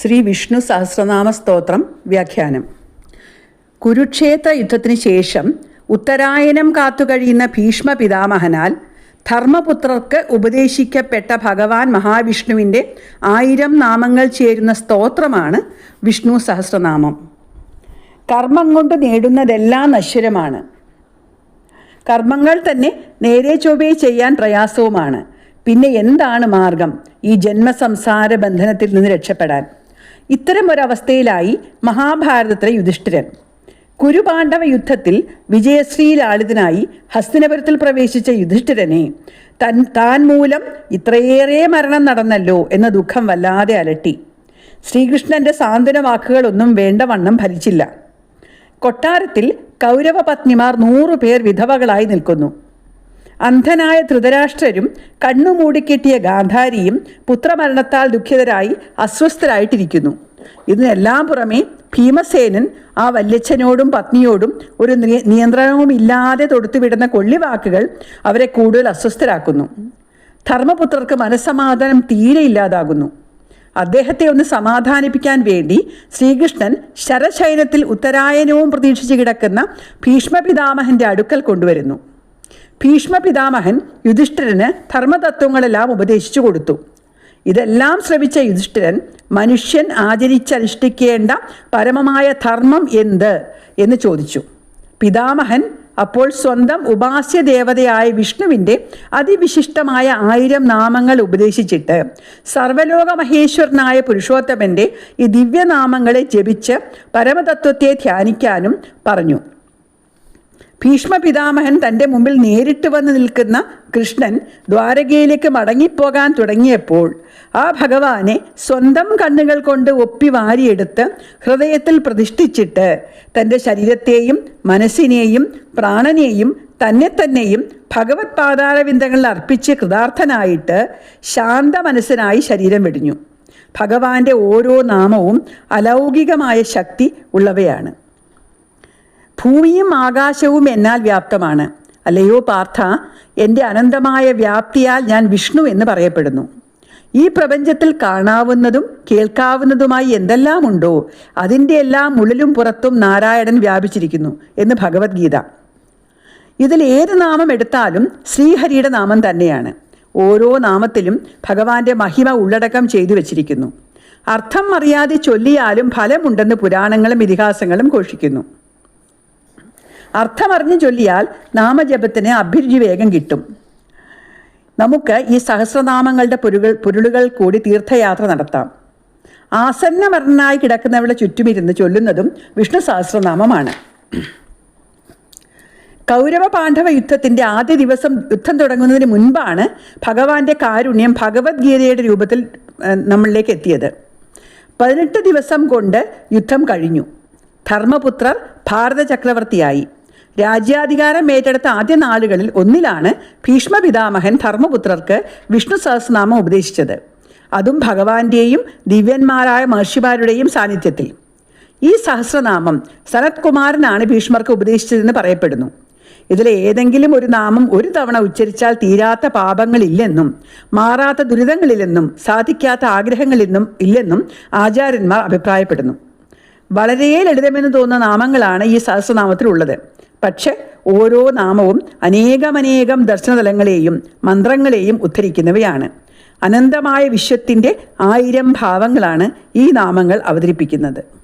ശ്രീ വിഷ്ണു സഹസ്രനാമ സ്തോത്രം വ്യാഖ്യാനം. കുരുക്ഷേത്ര യുദ്ധത്തിന് ശേഷം ഉത്തരായനം കാത്തുകഴിയുന്ന ഭീഷ്മ പിതാമഹനാൽ ധർമ്മപുത്രർക്ക് ഉപദേശിക്കപ്പെട്ട ഭഗവാൻ മഹാവിഷ്ണുവിന്റെ ആയിരം നാമങ്ങൾ ചേരുന്ന സ്തോത്രമാണ് വിഷ്ണു സഹസ്രനാമം. കർമ്മം കൊണ്ട് നേടുന്നതെല്ലാം നശ്വരമാണ്. കർമ്മങ്ങൾ തന്നെ നേരെ ചൊവ്വേ ചെയ്യാൻ പ്രയാസവുമാണ്. പിന്നെ എന്താണ് മാർഗം ഈ ജന്മസംസാര ബന്ധനത്തിൽ നിന്ന് രക്ഷപ്പെടാൻ? ഇത്തരം ഒരവസ്ഥയിലായി മഹാഭാരതത്തിലെ യുധിഷ്ഠിരൻ. കുരുപാണ്ഡവ യുദ്ധത്തിൽ വിജയശ്രീലാളിതനായി ഹസ്തിനപുരത്തിൽ പ്രവേശിച്ച യുധിഷ്ഠിരനെ തൻ താൻ മൂലം ഇത്രയേറെ മരണം നടന്നല്ലോ എന്ന ദുഃഖം വല്ലാതെ അലട്ടി. ശ്രീകൃഷ്ണന്റെ സാന്ത്വന വാക്കുകളൊന്നും വേണ്ടവണ്ണം ഭരിച്ചില്ല. കൊട്ടാരത്തിൽ കൗരവ പത്നിമാർ നൂറുപേർ വിധവകളായി നിൽക്കുന്നു. അന്ധനായ ധൃതരാഷ്ട്രരും കണ്ണു മൂടിക്കെട്ടിയ ഗാന്ധാരിയും പുത്രമരണത്താൽ ദുഃഖിതരായി അസ്വസ്ഥരായിട്ടിരിക്കുന്നു. ഇതിനെല്ലാം പുറമെ ഭീമസേനൻ ആ വല്യച്ഛനോടും പത്നിയോടും ഒരു നിയന്ത്രണവും നിയന്ത്രണവുമില്ലാതെ തൊടുത്തുവിടുന്ന കൊള്ളിവാക്കുകൾ അവരെ കൂടുതൽ അസ്വസ്ഥരാക്കുന്നു. ധർമ്മപുത്രർക്ക് മനസ്സമാധാനം തീരെ ഇല്ലാതാകുന്നു. അദ്ദേഹത്തെ ഒന്ന് സമാധാനിപ്പിക്കാൻ വേണ്ടി ശ്രീകൃഷ്ണൻ ശരശൈനത്തിൽ ഉത്തരായനവും പ്രതീക്ഷിച്ച് കിടക്കുന്ന ഭീഷ്മപിതാമഹന്റെ അടുക്കൽ കൊണ്ടുവരുന്നു. ഭീഷ്മപിതാമഹൻ യുധിഷ്ഠിരന് ധർമ്മതത്വങ്ങളെല്ലാം ഉപദേശിച്ചു കൊടുത്തു. ഇതെല്ലാം ശ്രവിച്ച യുധിഷ്ഠിരൻ മനുഷ്യൻ ആചരിച്ചനുഷ്ഠിക്കേണ്ട പരമമായ ധർമ്മം എന്ത് എന്ന് ചോദിച്ചു. പിതാമഹൻ അപ്പോൾ സ്വന്തം ഉപാസ്യ ദേവതയായ വിഷ്ണുവിന്റെ അതിവിശിഷ്ടമായ ആയിരം നാമങ്ങൾ ഉപദേശിച്ചിട്ട് സർവലോക മഹേശ്വരനായ പുരുഷോത്തമന്റെ ഈ ദിവ്യനാമങ്ങളെ ജപിച്ച് പരമതത്വത്തെ ധ്യാനിക്കാനും പറഞ്ഞു. ഭീഷ്മ പിതാമഹൻ തന്റെ മുമ്പിൽ നേരിട്ട് വന്ന് നിൽക്കുന്ന കൃഷ്ണൻ ദ്വാരകയിലേക്ക് മടങ്ങിപ്പോകാൻ തുടങ്ങിയപ്പോൾ ആ ഭഗവാനെ സ്വന്തം കണ്ണുകൾ കൊണ്ട് ഒപ്പി വാരിയെടുത്ത് ഹൃദയത്തിൽ പ്രതിഷ്ഠിച്ചിട്ട് തന്റെ ശരീരത്തെയും മനസ്സിനെയും പ്രാണനെയും തന്നെ തന്നെയും ഭഗവത് പാതാരവിന്ദങ്ങളിൽ അർപ്പിച്ച് കൃതാർത്ഥനായിട്ട് ശാന്ത മനസ്സിനായി ശരീരം വെടിഞ്ഞു. ഭഗവാന്റെ ഓരോ നാമവും അലൗകികമായ ശക്തി ഉള്ളവയാണ്. ഭൂമിയും ആകാശവും എന്നാൽ വ്യാപ്തമാണ്. അല്ലയോ പാർത്ഥ എന്റെ അനന്തമായ വ്യാപ്തിയാൽ ഞാൻ വിഷ്ണു എന്ന് പറയപ്പെടുന്നു. ഈ പ്രപഞ്ചത്തിൽ കാണാവുന്നതും കേൾക്കാവുന്നതുമായി എന്തെല്ലാം ഉണ്ടോ അതിന്റെ എല്ലാം ഉള്ളിലും പുറത്തും നാരായണൻ വ്യാപിച്ചിരിക്കുന്നു എന്ന് ഭഗവത്ഗീത. ഇതിൽ ഏത് നാമം എടുത്താലും ശ്രീഹരിയുടെ നാമം തന്നെയാണ്. ഓരോ നാമത്തിലും ഭഗവാന്റെ മഹിമ ഉള്ളടക്കം ചെയ്തു വച്ചിരിക്കുന്നു. അർത്ഥം അറിയാതെ ചൊല്ലിയാലും ഫലമുണ്ടെന്ന് പുരാണങ്ങളും ഇതിഹാസങ്ങളും ഘോഷിക്കുന്നു. അർത്ഥമറിഞ്ഞ് ചൊല്ലിയാൽ നാമജപത്തിന് അഭിരുചി വേഗം കിട്ടും. നമുക്ക് ഈ സഹസ്രനാമങ്ങളുടെ പൊരുകൾ പൊരുളുകൾ കൂടി തീർത്ഥയാത്ര നടത്താം. ആസന്നമരണനായി കിടക്കുന്നവരുടെ ചുറ്റുമിരുന്ന് ചൊല്ലുന്നതും വിഷ്ണു സഹസ്രനാമമാണ്. കൗരവ പാണ്ഡവ യുദ്ധത്തിന്റെ ആദ്യ ദിവസം യുദ്ധം തുടങ്ങുന്നതിന് മുൻപാണ് ഭഗവാന്റെ കാരുണ്യം ഭഗവത്ഗീതയുടെ രൂപത്തിൽ നമ്മളിലേക്ക് എത്തിയത്. പതിനെട്ട് ദിവസം കൊണ്ട് യുദ്ധം കഴിഞ്ഞു. ധർമ്മപുത്രർ ഭാരത ചക്രവർത്തിയായി രാജ്യാധികാരം ഏറ്റെടുത്ത ആദ്യ നാളുകളിൽ ഒന്നിലാണ് ഭീഷ്മ പിതാമഹൻ ധർമ്മപുത്രർക്ക് വിഷ്ണു സഹസ്രനാമം ഉപദേശിച്ചത്. അതും ഭഗവാന്റെയും ദിവ്യന്മാരായ മഹർഷിമാരുടെയും സാന്നിധ്യത്തിൽ. ഈ സഹസ്രനാമം സനത്കുമാരനാണ് ഭീഷ്മർക്ക് ഉപദേശിച്ചതെന്ന് പറയപ്പെടുന്നു. ഇതിലെ ഏതെങ്കിലും ഒരു നാമം ഒരു തവണ ഉച്ചരിച്ചാൽ തീരാത്ത പാപങ്ങളില്ലെന്നും മാറാത്ത ദുരിതങ്ങളില്ലെന്നും സാധിക്കാത്ത ആഗ്രഹങ്ങളില്ലെന്നും ഇല്ലെന്നും ആചാര്യന്മാർ അഭിപ്രായപ്പെടുന്നു. വളരെ ലളിതമെന്ന് തോന്നുന്ന നാമങ്ങളാണ് ഈ സഹസ്രനാമത്തിലുള്ളത്. പക്ഷെ ഓരോ നാമവും അനേകമനേകം ദർശനതലങ്ങളെയും മന്ത്രങ്ങളെയും ഉദ്ധരിക്കുന്നവയാണ്. അനന്തമായ വിശ്വത്തിന്റെ ആയിരം ഭാവങ്ങളാണ് ഈ നാമങ്ങൾ അവതരിപ്പിക്കുന്നത്.